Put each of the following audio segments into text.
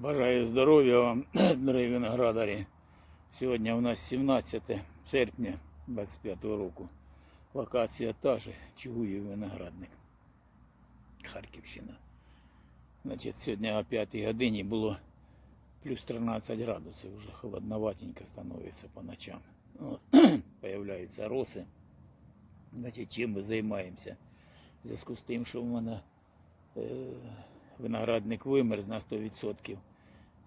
Бажаю здоров'я вам, дорогі виноградарі. Сьогодні у нас 17 серпня 25 року. Локація та ж Чугуїв виноградник. Харківщина. Значить, сьогодні о 5 годині було плюс 13 градусів, вже холодноватенько становиться по ночам. Ну, появляються роси. Значить, чим ми займаємося? В зв'язку з тим, що в мене е, виноградник вимерз на 100%.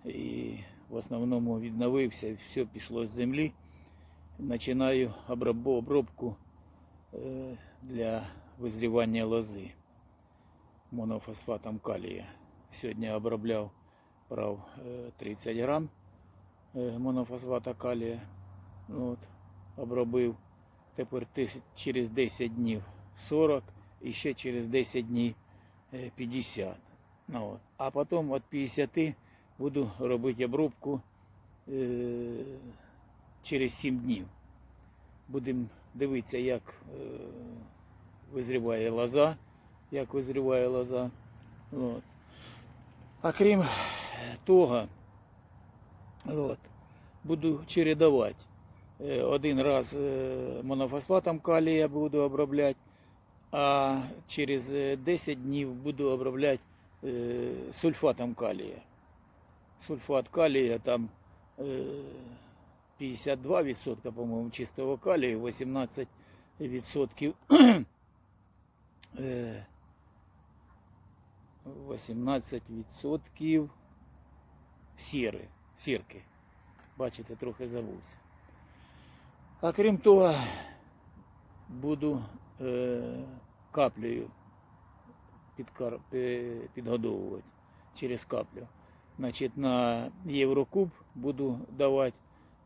І в основному відновився, все пішло з землі. Починаю обробку е, для визрівання лози монофосфатом калія. Сьогодні обробляв прав е, 30 грам е, монофосфата калія. Ну, От, обробив. Тепер через 10 днів 40 і ще через 10 днів е, 50. Ну, от. А потім від 50 буду робити обробку е, через 7 днів. Будемо дивитися, як е, визріває лоза, як визріває лоза. От. А крім того, от, буду чередувати. Е, Один раз е, монофосфатом калія буду обробляти, а через е, 10 днів буду обробляти е, сульфатом калія. Сульфат калія там е, 52%, по-моєму, чистого калію, 18% е, 18% сіри, сірки. Бачите, трохи забувся. А крім того, буду е, каплею підгодовувати через каплю. Значить, на Єврокуб буду давати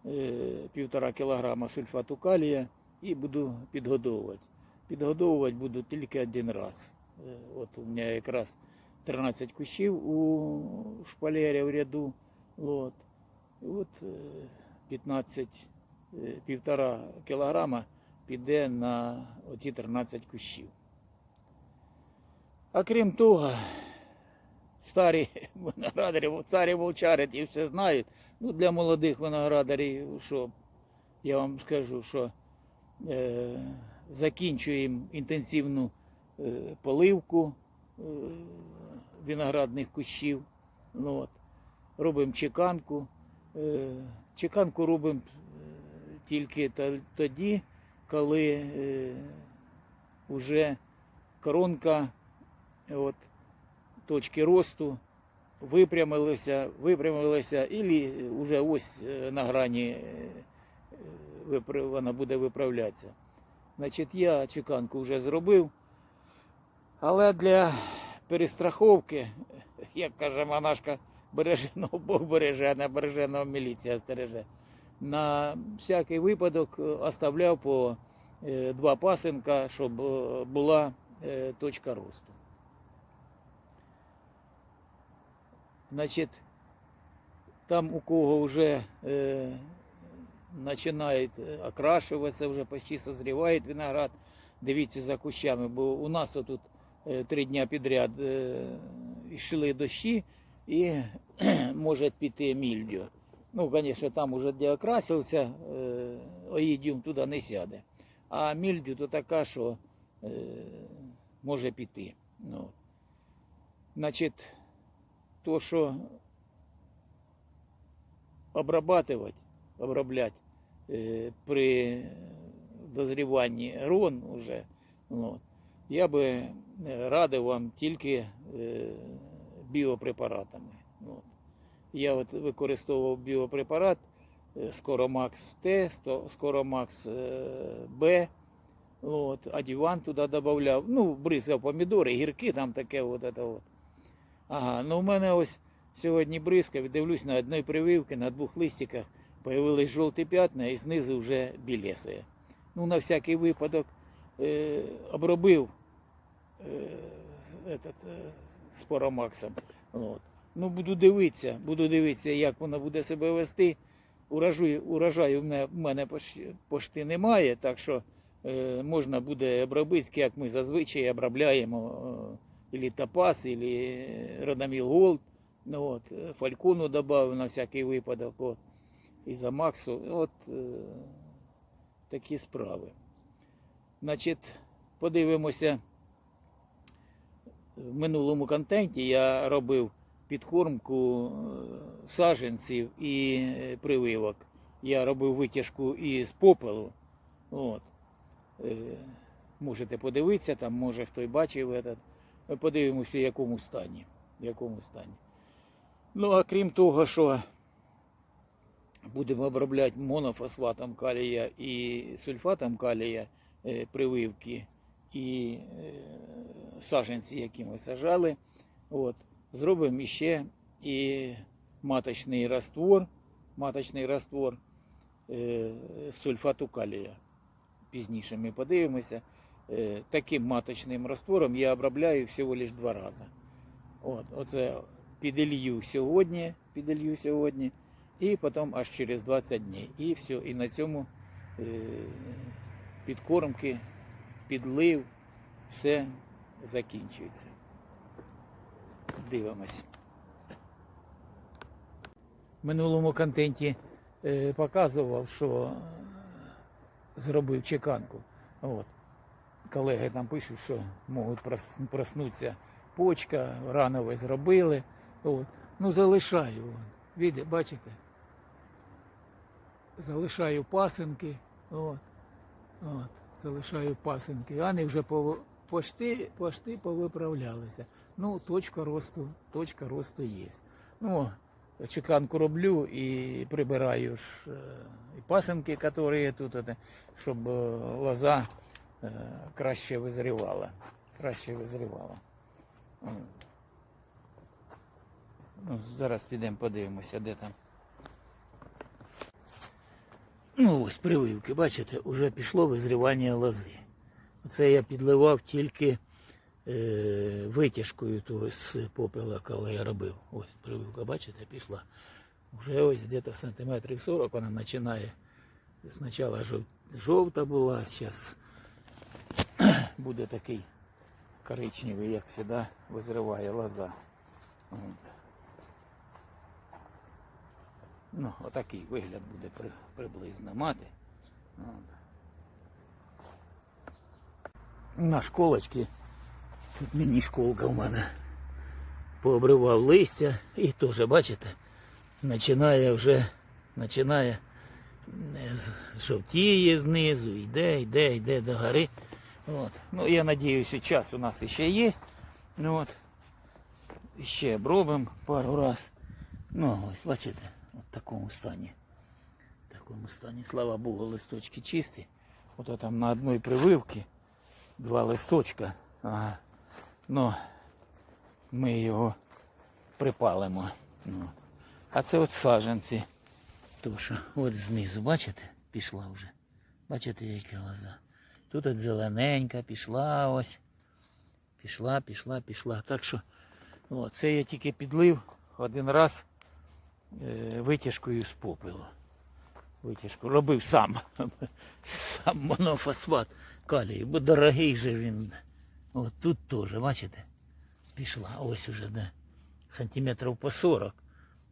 е, півтора кілограма сульфату калія і буду підгодовувати. Підгодовувати буду тільки один раз. Е, От у мене якраз 13 кущів у шпалері в ряду. От. От е, 15, е, півтора кілограма піде на оці 13 кущів. А крім того, старі виноградарі, царі вовчари, ті все знають. Ну, для молодих виноградарів, що я вам скажу, що е, закінчуємо інтенсивну е, поливку е, виноградних кущів. Ну, от. Робимо чеканку. Е, чеканку робимо е, тільки то- тоді, коли е, вже коронка от, точки росту випрямилися, випрямилися, і вже ось е, на грані е, вона буде виправлятися. Значить, я чеканку вже зробив, але для перестраховки, як каже монашка, береженого Бог береже, а не міліція стереже. На всякий випадок е, оставляв по два пасинка, щоб була точка росту. Значить, там у кого вже е, починає окрашуватися, вже почти созріває виноград, дивіться за кущами, бо у нас отут е, три дня підряд е, йшли дощі і може піти мільдю. Ну, звісно, там уже де окрасився, е, оїдіум туди не сяде. А мільдю то така, що е, може піти. Ну. Значить, то, що обрабатывать, оброблять е, при дозріванні рон уже, от, я би е, радив вам тільки е, біопрепаратами. От. Я от використовував біопрепарат Скоромакс Т, Скоромакс Б. От, адюван туди додавав. Ну, бризкав помідори, гірки, там таке от, от. Ага, ну в мене ось сьогодні бризкав, дивлюсь на одній прививці, на двох листиках появились жовті п'ятна і знизу вже білесає. Ну, на всякий випадок е, обробив е, этот, е, споромаксом. От. Ну, буду дивитися, буду дивитися, як воно буде себе вести. Урожаю, урожаю в мене, в мене пош- пошти немає, так що е, можна буде обробити, як ми зазвичай обробляємо. Е, или топаз, или Радамил Голд. Ну, от, е, фалькону додав на всякий випадок. От, і за Максу. От е, такі справи. Значить, подивимося. В минулому контенті я робив підкормку е, саджанців і е, прививок. Я робив витяжку із попелу. От. Е, Можете подивитися, там може хто й бачив. Этот. Ми подивимося, в якому стані. В якому стані. Ну, а крім того, що будемо обробляти монофосфатом калія і сульфатом калія е, прививки і е, саджанці, які ми сажали. От. Зробимо ще і маточний раствор, маточний раствор е, з сульфату калія. Пізніше ми подивимося. Е, таким маточним раствором я обробляю всього лише два рази. От, оце піделью сьогодні, піделью сьогодні, і потім аж через 20 днів. І все. І на цьому е, підкормки, підлив, все закінчується. Дивимось. В минулому контенті е, показував, що зробив чеканку. От. Колеги там пишуть, що можуть прос- проснутися почка, рано ви зробили. От. Ну, залишаю. Віде, бачите? Залишаю пасинки. От. От. Залишаю пасинки. Вони вже по, пошти, пошти повиправлялися. Ну, точка росту, точка росту є. Ну, чеканку роблю і прибираю ж е, і пасинки, які тут, щоб е, лоза краще визрівала. Краще визрівала. Ну, зараз підемо подивимося, де там. Ну, ось прививки, бачите, вже пішло визрівання лози. Це я підливав тільки е, витяжкою того з попела, коли я робив. Ось прививка, бачите, пішла. Вже ось десь сантиметрів 40 вона починає. Спочатку жов, жовта була, зараз буде такий коричневий, як завжди, визриває лоза. От. Ну, отакий вигляд буде при, приблизно мати. От. На школочці, тут міні-школка в мене. Пообривав листя і теж, бачите, починає вже, починає жовтіє знизу, йде, йде, йде до гори. От. Ну, я надіюся, час у нас ще є. Ну, от. Ще обробимо пару раз. Ну, ось, бачите, от в такому стані. В такому стані, слава Богу, листочки чисті. Ото там на одній прививці два листочка. Ага. Ну, ми його припалимо. Ну. А це от саджанці. То що, от знизу, бачите, пішла вже. Бачите, яка лоза. Тут от зелененька пішла ось. Пішла, пішла, пішла. Так що, о, це я тільки підлив один раз е, витяжкою з попелу. Витяжку робив сам. Сам монофосфат калію, бо дорогий же він. От тут теж, бачите? Пішла. Ось уже де сантиметрів по 40.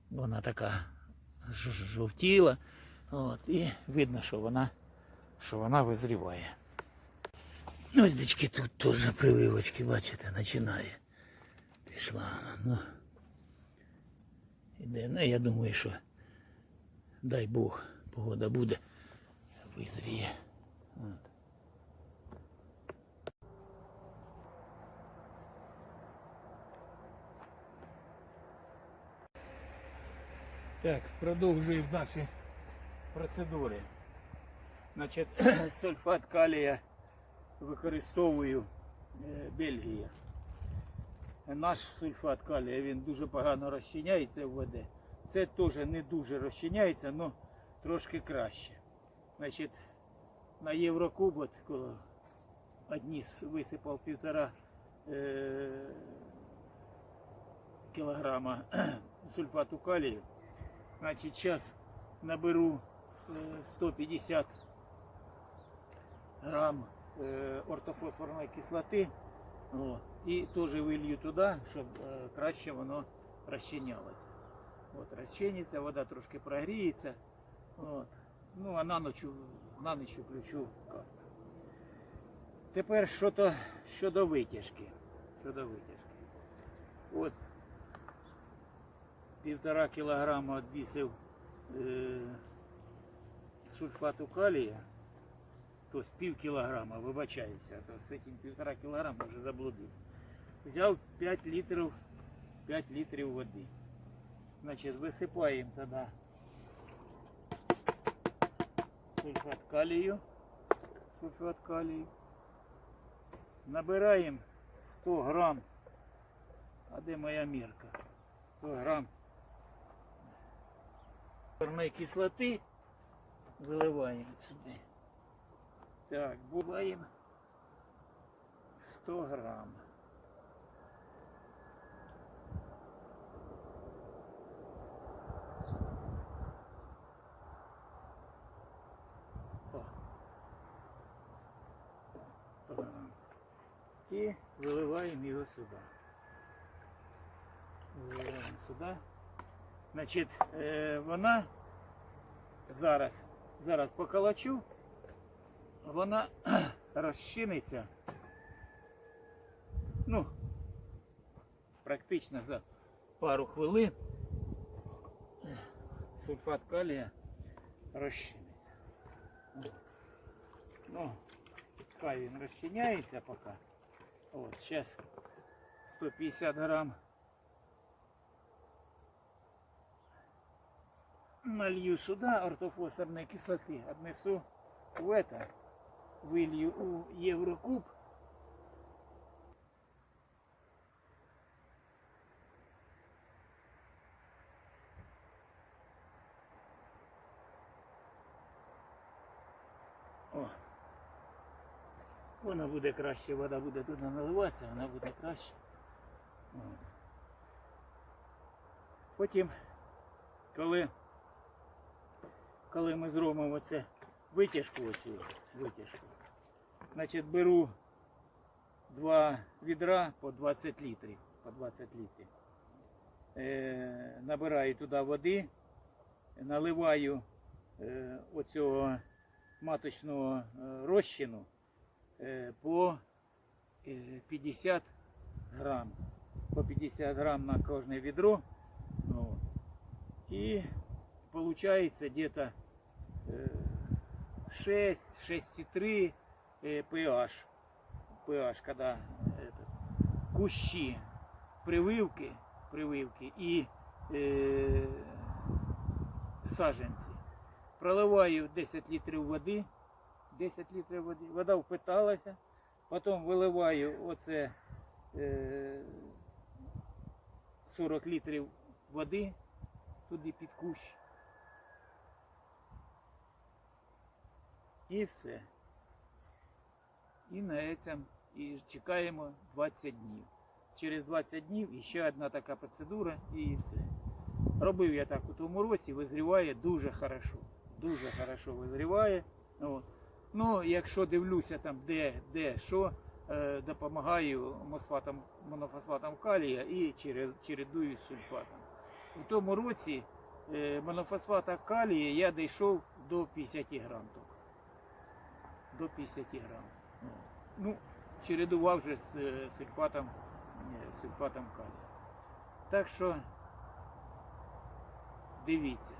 Вона така жовтіла. От, і видно, що вона, що вона визріває. Ось дички тут теж прививочки, бачите, починає. Пішла. Ну, іде. Ну, я думаю, що дай Бог, погода буде, визріє. Так, продовжуємо наші процедури. Значить, сульфат калія використовую е, Бельгія. Наш сульфат калія він дуже погано розчиняється в воді. Це теж не дуже розчиняється, але трошки краще. Значить, на Єврокуб, от коли одні висипав півтора е, кілограма сульфату калію. Значить, зараз наберу е, 150 грам е, ортофосфорної кислоти о, і теж вилью туди, щоб е, краще воно розчинялася. От, розчиниться, вода трошки прогріється. От. Ну, а на ніч, на ніч включу карту. Тепер щодо, щодо витяжки. Щодо витяжки. От півтора кілограма відвісив е, сульфату калія. Тобто пів кілограма, вибачаюся, то з цим півтора кілограма вже заблудив. Взяв 5 літрів, 5 літрів води. Значить, висипаємо тоді сульфат калію. Сульфат калію. Набираємо 100 грам. А де моя мірка? 100 грам кислоти виливаємо сюди. Так, буваємо 100 грам. О. 100 грам. І виливаємо його сюди. Виливаємо сюди. Значить, е, вона зараз, зараз поколочу, вона розчиниться. Ну, практично за пару хвилин сульфат калія розчиниться. Ну, хай він розчиняється поки. От, зараз 150 грам налью сюда ортофосфорной кислоты, отнесу в это, Вылью у Еврокуб. О, вона буде краще, вода буде туди наливатися, вона буде краще. От. Потім, коли коли ми зробимо оце витяжку, оцю витяжку, значить беру два відра по 20 літрів. По 20 літрів. Е, набираю туди води, наливаю е, оцього маточного е, розчину е, по е, 50 грам. По 50 грам на кожне відро. Ну, получается где-то э, 6, 6,3 э, pH. pH, когда кущи, прививки, прививки і е, саженці. Проливаю 10 літрів води, 10 літрів води, вода впиталася, потім виливаю оце е, 40 літрів води туди під кущ. І все. І на цьому і чекаємо 20 днів. Через 20 днів іще одна така процедура і все. Робив я так у тому році, визріває дуже хорошо. Дуже хорошо визріває. От. Ну, якщо дивлюся там, де, де, що, е, допомагаю мосфатом, монофосфатом калія і чере- чередую з сульфатом. У тому році е, монофосфата калія я дійшов до 50 грам тільки. До 50 грам. Ну, Ну, чередував вже з е, сульфатом, е, сульфатом калія. Так що дивіться,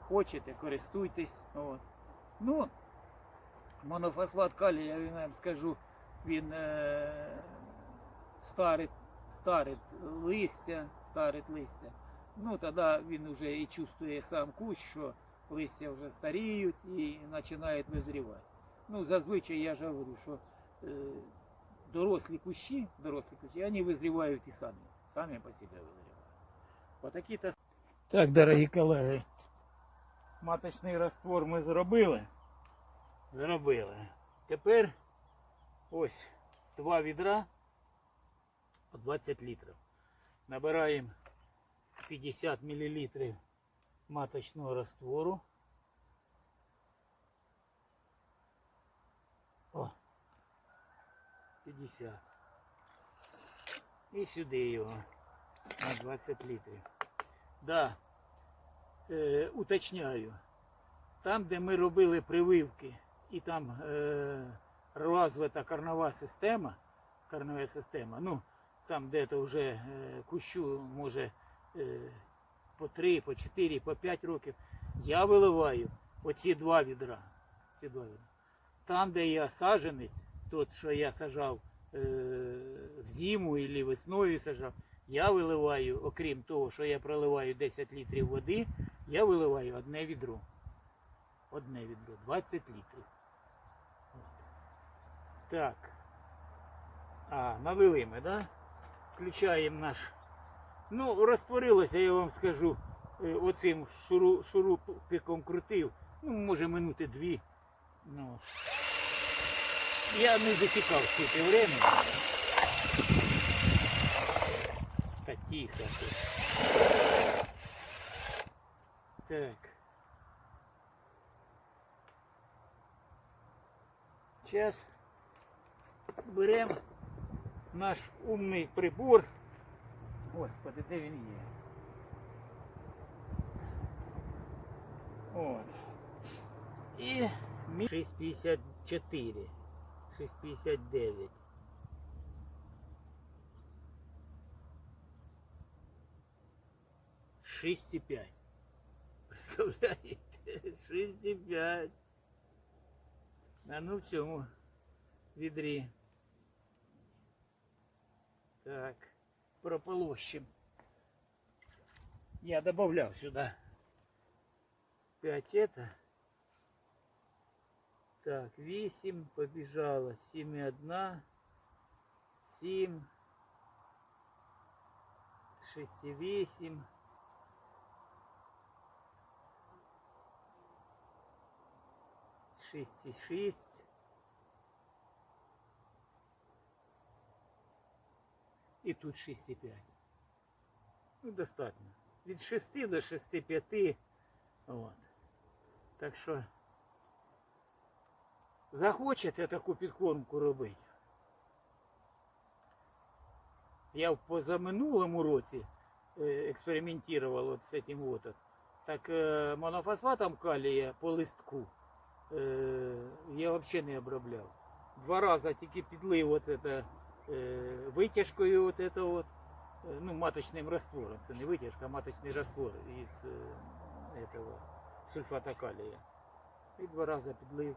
хочете, користуйтесь. От. Ну, монофосфат калія, я вам скажу, він е, старить, старить листя, старить листя. Ну, тоді він вже і чувствує сам кущ, що листя вже старіють і починають визрівати. Ну, зазвичай я ж говорю, що е, дорослі кущі, дорослі кущі, вони визрівають і самі. Самі по себе визрівають. Отакі то. Так, дорогі колеги. Маточний раствор ми зробили. Зробили. Тепер ось два відра по 20 літрів. Набираємо 50 мл маточного раствору. 50. І сюди його. на 20 літрів. Да. Е, уточняю. Там, де ми робили прививки, і там е, розвита корнова система, корнова система, ну, там де то вже е, кущу може е, по 3, по 4, по 5 років, я виливаю оці два відра. Ці два відра. Там, де я саджанець, тот, що я сажав е, в зиму або весною сажав, я виливаю, окрім того, що я проливаю 10 літрів води, я виливаю одне відро. Одне відро, 20 літрів. От. Так. А, налили ми, да? Включаємо наш. Ну, розтворилося, я вам скажу, е, оцим шуру, шурупиком крутив. Ну, може, минути дві. Ну, я не засікав скільки времени. Та тихо тут. Так. Сейчас беремо наш умний прибор. Господи, де він є? От. І мі- 654. 659. Шість і п'ять. Представляєте? Шість і п'ять. А ну в цьому відрі. Так, прополощем. Я добавлял сюда 5 это. Так, 8 побежало, 7 и 1, 7, 6 и 8, 6 и 6, і тут 6,5. Ну, достатньо. Від 6 до 6,5. От. Так що захочете таку підкормку робити. Я в позаминулому році е, експериментував от з цим вот. Так е, монофосфатом калія по листку е, я взагалі не обробляв. Два рази тільки підлив от це витяжкою от это от, ну, маточним раствором. Це не витяжка, а маточний раствор із этого, сульфата калія. І два рази підлив.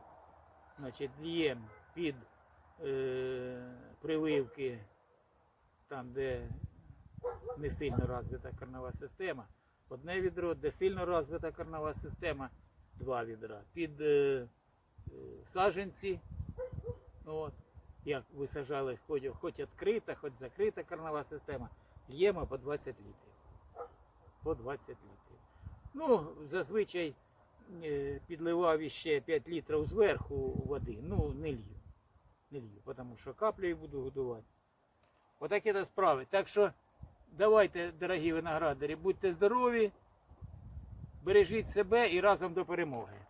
Значить, л'єм під е, прививки, там, де не сильно розвита корнова система. Одне відро, де сильно розвита корнова система, два відра. Під е, е, саджанці, от, як ви сажали, хоч, хоч відкрита, хоч закрита корнова система, л'ємо по 20 літрів. По 20 літрів. Ну, зазвичай підливав іще 5 літрів зверху води. Ну, не лью. Не лью, тому що каплею буду годувати. Отакі то справи. Так що давайте, дорогі виноградарі, будьте здорові, бережіть себе і разом до перемоги.